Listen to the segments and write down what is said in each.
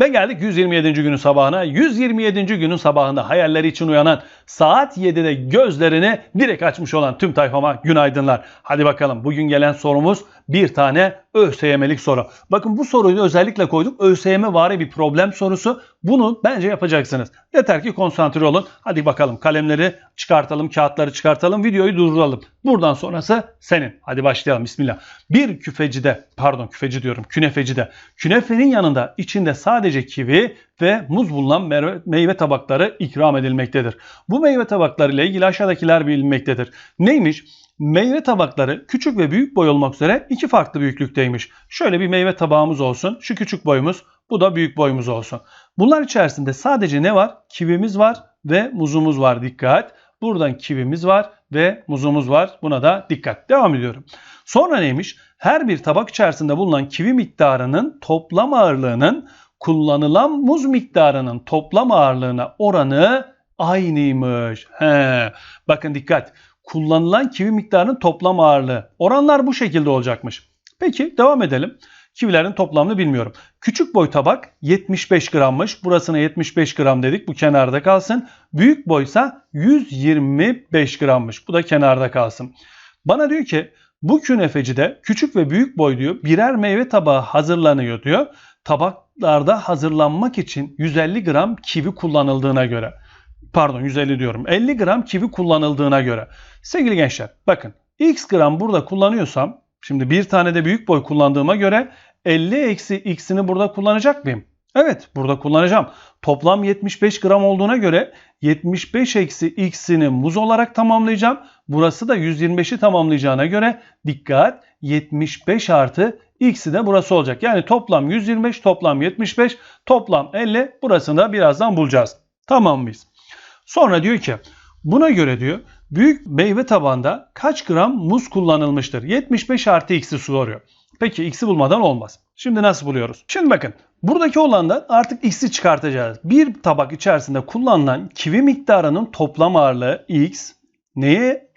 Ve geldik 127. günün sabahına. 127. günün sabahında hayalleri için uyanan saat 7'de gözlerini direkt açmış olan tüm tayfama günaydınlar. Hadi bakalım bugün gelen sorumuz bir tane ÖSYM'lik soru. Bakın bu soruyu özellikle koyduk. ÖSYM vari bir problem sorusu. Bunu bence yapacaksınız. Yeter ki konsantre olun. Hadi bakalım kalemleri çıkartalım, kağıtları çıkartalım, videoyu durduralım. Buradan sonrası senin. Hadi başlayalım bismillah. Bir küfecide, pardon küfeci diyorum, künefecide. Künefenin yanında içinde sadece kivi ve muz bulunan meyve, tabakları ikram edilmektedir. Bu meyve tabakları ile ilgili aşağıdakiler bilinmektedir. Neymiş? Meyve tabakları küçük ve büyük boy olmak üzere iki farklı büyüklükteymiş. Şöyle bir meyve tabağımız olsun. Şu küçük boyumuz, bu da büyük boyumuz olsun. Bunlar içerisinde sadece ne var? Kivimiz var ve muzumuz var. Dikkat. Buradan kivimiz var ve muzumuz var. Buna da dikkat. Devam ediyorum. Sonra neymiş? Her bir tabak içerisinde bulunan kivi miktarının toplam ağırlığının kullanılan muz miktarının toplam ağırlığına oranı aynıymış. He. Bakın dikkat. Kullanılan kivi miktarının toplam ağırlığı. Oranlar bu şekilde olacakmış. Peki devam edelim. Kivilerin toplamını bilmiyorum. Küçük boy tabak 75 grammış. Burasına 75 gram dedik. Bu kenarda kalsın. Büyük boysa 125 grammış. Bu da kenarda kalsın. Bana diyor ki bu künefecide küçük ve büyük boy diyor birer meyve tabağı hazırlanıyor diyor. Tabaklarda hazırlanmak için 150 gram kivi kullanıldığına göre. Pardon 150 diyorum. 50 gram kivi kullanıldığına göre. Sevgili gençler bakın x gram burada kullanıyorsam şimdi bir tane de büyük boy kullandığıma göre 50 eksi x'ini burada kullanacak mıyım? Evet burada kullanacağım. Toplam 75 gram olduğuna göre 75 eksi x'ini muz olarak tamamlayacağım. Burası da 125'i tamamlayacağına göre dikkat 75 artı x'i de burası olacak. Yani toplam 125 toplam 75 toplam 50 burasını da birazdan bulacağız. Tamam mıyız? Sonra diyor ki buna göre diyor büyük meyve tabağında kaç gram muz kullanılmıştır? 75 artı x'i soruyor. Peki x'i bulmadan olmaz. Şimdi nasıl buluyoruz? Şimdi bakın buradaki olandan artık x'i çıkartacağız. Bir tabak içerisinde kullanılan kivi miktarının toplam ağırlığı x neye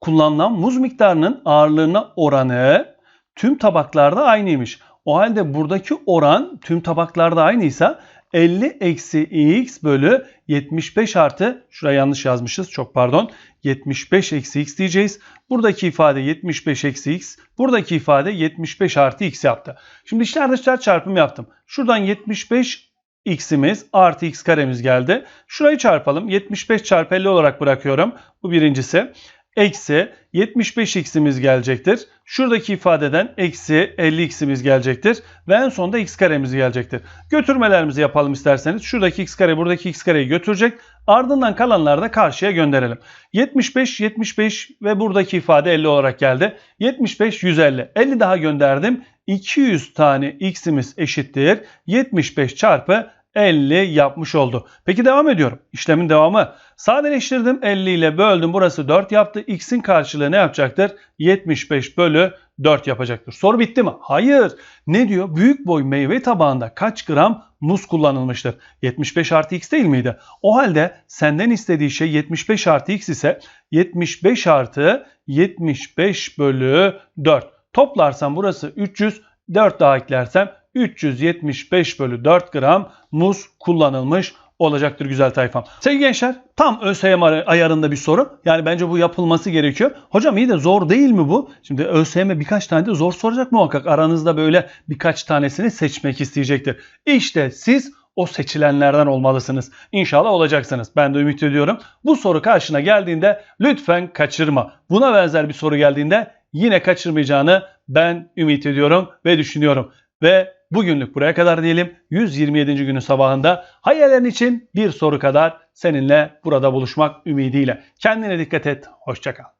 kullanılan muz miktarının ağırlığına oranı tüm tabaklarda aynıymış. O halde buradaki oran tüm tabaklarda aynıysa 50 eksi x bölü 75 artı şuraya yanlış yazmışız çok pardon 75 eksi x diyeceğiz. Buradaki ifade 75 eksi x buradaki ifade 75 artı x yaptı. Şimdi içler dışlar çarpım yaptım. Şuradan 75 x'imiz artı x karemiz geldi. Şurayı çarpalım 75 çarpı 50 olarak bırakıyorum. Bu birincisi eksi 75x'imiz gelecektir. Şuradaki ifadeden eksi 50x'imiz gelecektir. Ve en sonunda x karemiz gelecektir. Götürmelerimizi yapalım isterseniz. Şuradaki x kare buradaki x kareyi götürecek. Ardından kalanları da karşıya gönderelim. 75, 75 ve buradaki ifade 50 olarak geldi. 75, 150. 50 daha gönderdim. 200 tane x'imiz eşittir. 75 çarpı 50 yapmış oldu. Peki devam ediyorum. İşlemin devamı. Sadeleştirdim 50 ile böldüm. Burası 4 yaptı. X'in karşılığı ne yapacaktır? 75 bölü 4 yapacaktır. Soru bitti mi? Hayır. Ne diyor? Büyük boy meyve tabağında kaç gram muz kullanılmıştır? 75 artı x değil miydi? O halde senden istediği şey 75 artı x ise 75 artı 75 bölü 4. Toplarsam burası 300. 4 daha eklersem 375 bölü 4 gram muz kullanılmış olacaktır güzel tayfam. Sevgili gençler tam ÖSYM ayarında bir soru. Yani bence bu yapılması gerekiyor. Hocam iyi de zor değil mi bu? Şimdi ÖSYM birkaç tane de zor soracak muhakkak. Aranızda böyle birkaç tanesini seçmek isteyecektir. İşte siz o seçilenlerden olmalısınız. İnşallah olacaksınız. Ben de ümit ediyorum. Bu soru karşına geldiğinde lütfen kaçırma. Buna benzer bir soru geldiğinde yine kaçırmayacağını ben ümit ediyorum ve düşünüyorum. Ve bugünlük buraya kadar diyelim. 127. günün sabahında hayallerin için bir soru kadar seninle burada buluşmak ümidiyle. Kendine dikkat et. Hoşçakal.